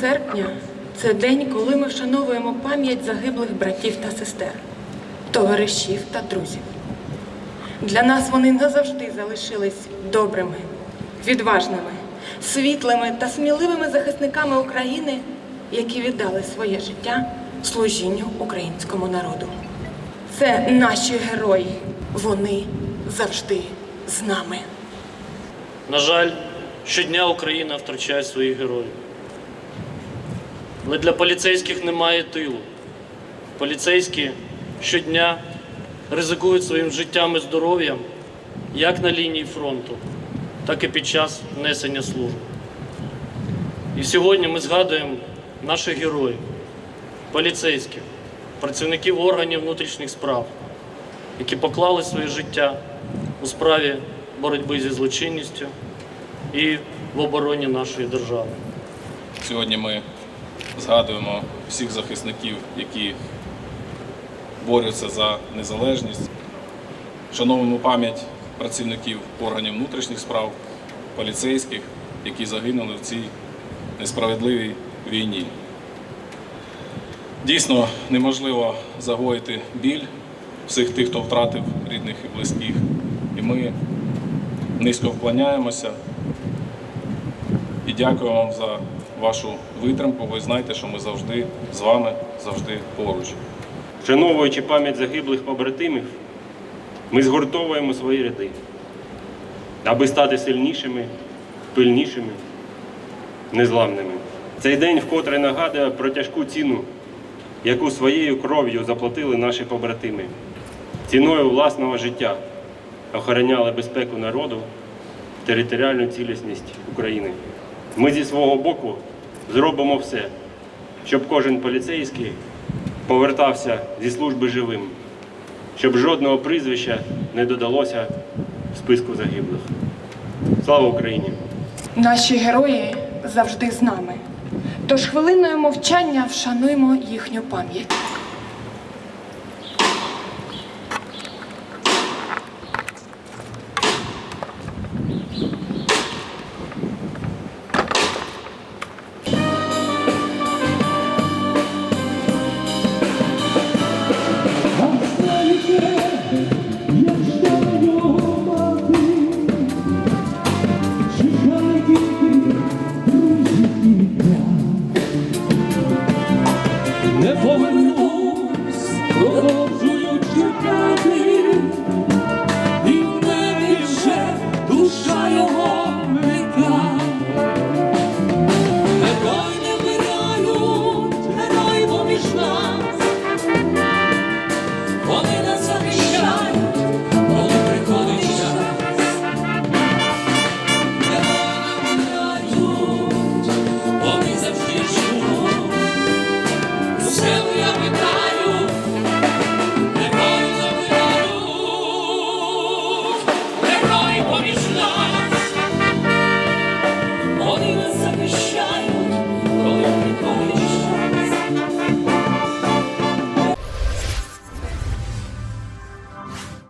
серпня це день, коли ми вшановуємо пам'ять загиблих братів та сестер, товаришів та друзів. Для нас вони назавжди залишились добрими, відважними, світлими та сміливими захисниками України, які віддали своє життя служінню українському народу. Це наші герої. Вони завжди з нами. На жаль, щодня Україна втрачає своїх героїв. Але для поліцейських немає тилу. Поліцейські щодня ризикують своїм життям і здоров'ям як на лінії фронту, так і під час несення служби. І сьогодні ми згадуємо наших героїв, поліцейських, працівників органів внутрішніх справ, які поклали своє життя у справі боротьби зі злочинністю і в обороні нашої держави. Сьогодні ми згадуємо всіх захисників, які борються за незалежність. Шановуємо пам'ять працівників органів внутрішніх справ, поліцейських, які загинули в цій несправедливій війні. Дійсно неможливо загоїти біль всіх тих, хто втратив рідних і близьких. І ми низько вклоняємося і дякую вам за вашу витримку. Ви знаєте, що ми завжди з вами, завжди поруч. Вшановуючи пам'ять загиблих побратимів, ми згуртовуємо свої ряди, аби стати сильнішими, пильнішими, незламними. Цей день вкотре нагадує про тяжку ціну, яку своєю кров'ю заплатили наші побратими. Ціною власного життя охороняли безпеку народу, територіальну цілісність України. Ми зі свого боку зробимо все, щоб кожен поліцейський повертався зі служби живим, щоб жодного прізвища не додалося в списку загиблих. Слава Україні! Наші герої завжди з нами. Тож хвилиною мовчання вшануємо їхню пам'ять.